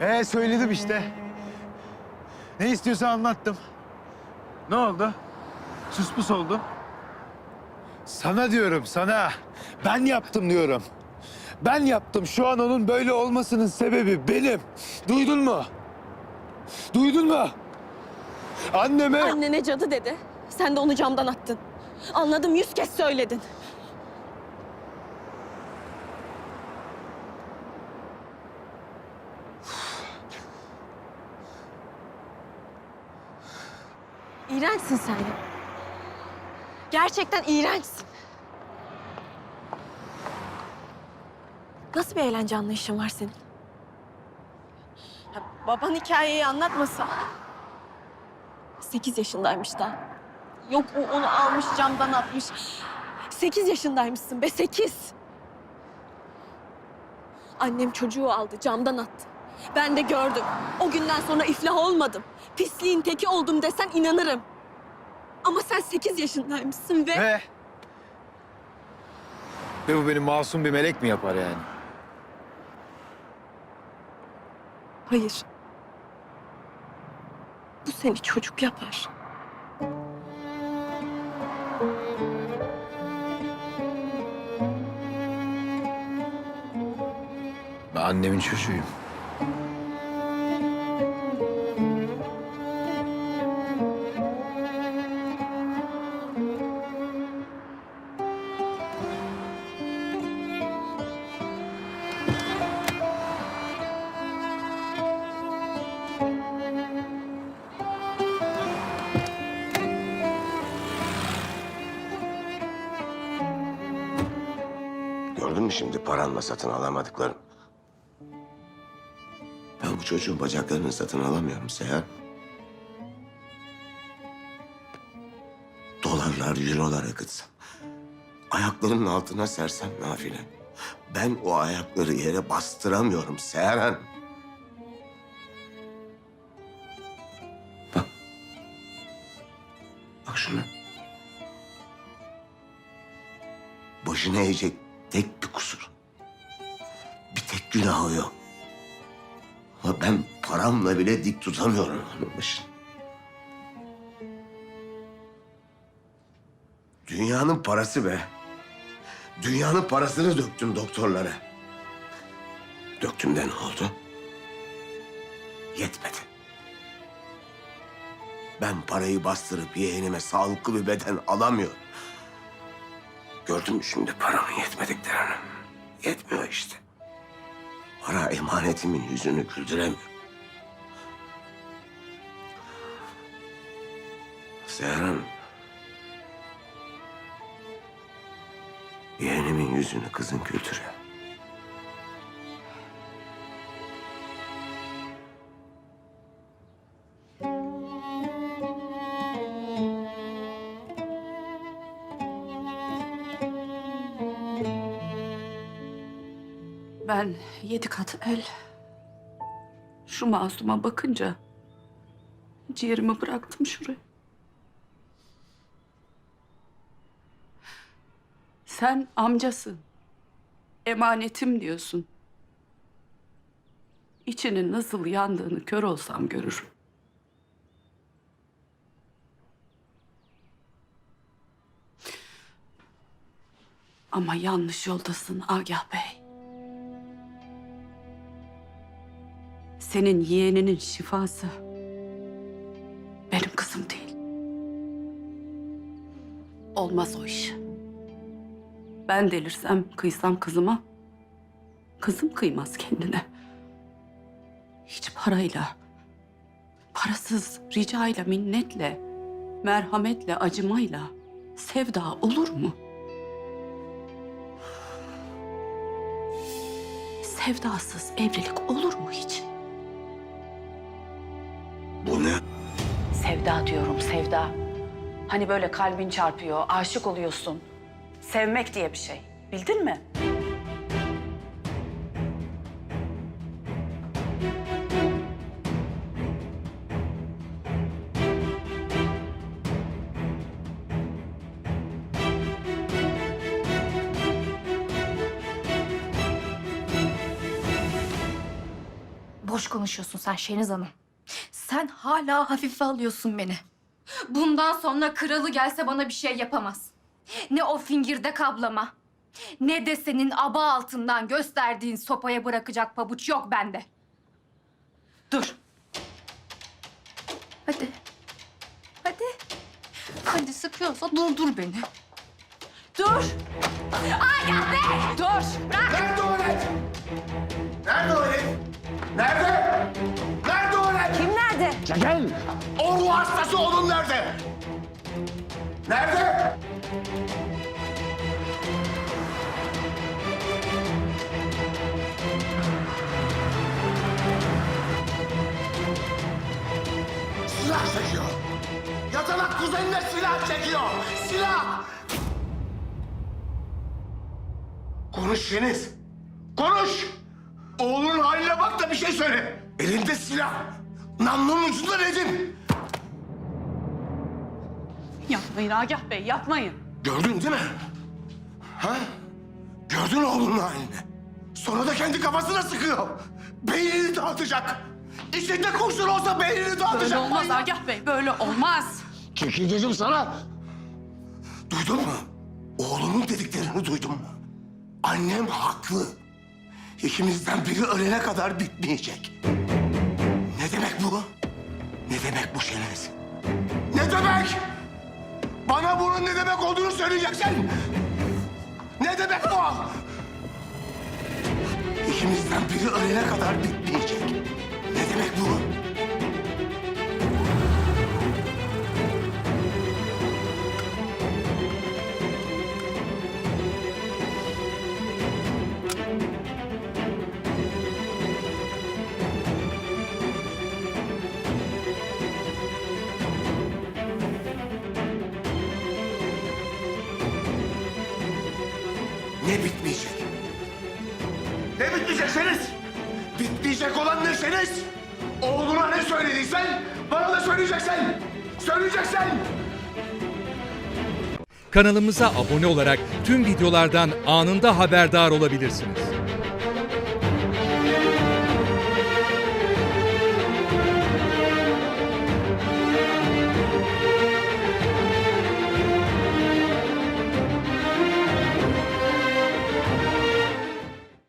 Ee söyledim işte. Ne istiyorsan anlattım. Ne oldu? Sus pus oldu. Sana diyorum sana. Ben yaptım diyorum. Ben yaptım. Şu an onun böyle olmasının sebebi benim. Duydun mu? Duydun mu? Anneme... Annene cadı dedi. Sen de onu camdan attın. Anladım yüz kez söyledin. İğrençsin sen ya. Gerçekten iğrençsin. Nasıl bir eğlence anlayışın var senin? Ya baban hikayeyi anlatmasa. Sekiz yaşındaymış daha. Yok o onu almış camdan atmış. Sekiz yaşındaymışsın be sekiz. Annem çocuğu aldı camdan attı. Ben de gördüm. O günden sonra iflah olmadım. Pisliğin teki oldum desen inanırım. Ama sen sekiz yaşındaymışsın ve... Ve... Ve bu benim masum bir melek mi yapar yani? Hayır. Bu seni çocuk yapar. Ben annemin çocuğuyum. Gördün mü şimdi paranla satın alamadıklarım? Bu çocuğun bacaklarını satın alamıyorum Seyhan. Dolarlar, eurolar akıtsam. Ayaklarının altına sersem nafile. Ben o ayakları yere bastıramıyorum Seyhan. Bak. Bak şuna. Başına eğecek tek bir kusur. Bir tek günahı yok. Ama ben paramla bile dik tutamıyorum onun başını. Dünyanın parası be. Dünyanın parasını döktüm doktorlara. Döktüm de ne oldu? Yetmedi. Ben parayı bastırıp yeğenime sağlıklı bir beden alamıyorum. Gördün mü şimdi paramın yetmediklerini? Yetmiyor işte. Para emanetimin yüzünü güldüremiyor. Seher. Yeğenimin yüzünü kızın güldürüyor. Ben yedi kat el şu masuma bakınca ciğerimi bıraktım şuraya. Sen amcasın. Emanetim diyorsun. İçinin nasıl yandığını kör olsam görürüm. Ama yanlış yoldasın Agah Bey. Senin yeğeninin şifası benim kızım değil. Olmaz o iş. Ben delirsem, kıysam kızıma, kızım kıymaz kendine. Hiç parayla, parasız, ricayla, minnetle, merhametle, acımayla sevda olur mu? Sevdasız evlilik olur mu hiç? Bu ne? Sevda diyorum sevda. Hani böyle kalbin çarpıyor, aşık oluyorsun. Sevmek diye bir şey. Bildin mi? Boş konuşuyorsun sen Şeniz Hanım. Sen hala hafife alıyorsun beni. Bundan sonra kralı gelse bana bir şey yapamaz. Ne o fingirdek ablama, ne de senin aba altından gösterdiğin sopaya bırakacak pabuç yok bende. Dur. Hadi. Hadi. Hadi sıkıyorsa durdur beni. Dur. Dur. Nerede o net? Nerede o net? Nerede? Nerede o net? Kim nerede? Çekil! O hastası onun nerede? Nerede? Silah çekiyor. Yatalak kuzenine silah çekiyor. Silah! Konuş Şeniz. Konuş. Oğlunun haline bak da bir şey söyle. Elinde silah. Namlunun ucunda Nedim. Yapmayın Agah Bey yapmayın. Gördün değil mi? Ha? Gördün oğlunun halini. Sonra da kendi kafasına sıkıyor. Beynini dağıtacak. İçinde kurşun olsa beynini dağıtacak. Böyle olmaz manyak. Agah Bey böyle olmaz. Çekil dedim sana. Duydun mu? Oğlumun dediklerini duydun mu? Annem haklı. İkimizden biri ölene kadar bitmeyecek. Demek bu Şeniz? Ne demek? Bana bunun ne demek olduğunu söyleyeceksin. Ne demek bu? İkimizden biri ölene kadar bitmeyecek. Ne bitmeyecek? Ne bitmeyecek Şeniz? Bitmeyecek olan ne Şeniz? Oğluna ne söylediysen bana da söyleyeceksin. Söyleyeceksin. Kanalımıza abone olarak tüm videolardan anında haberdar olabilirsiniz.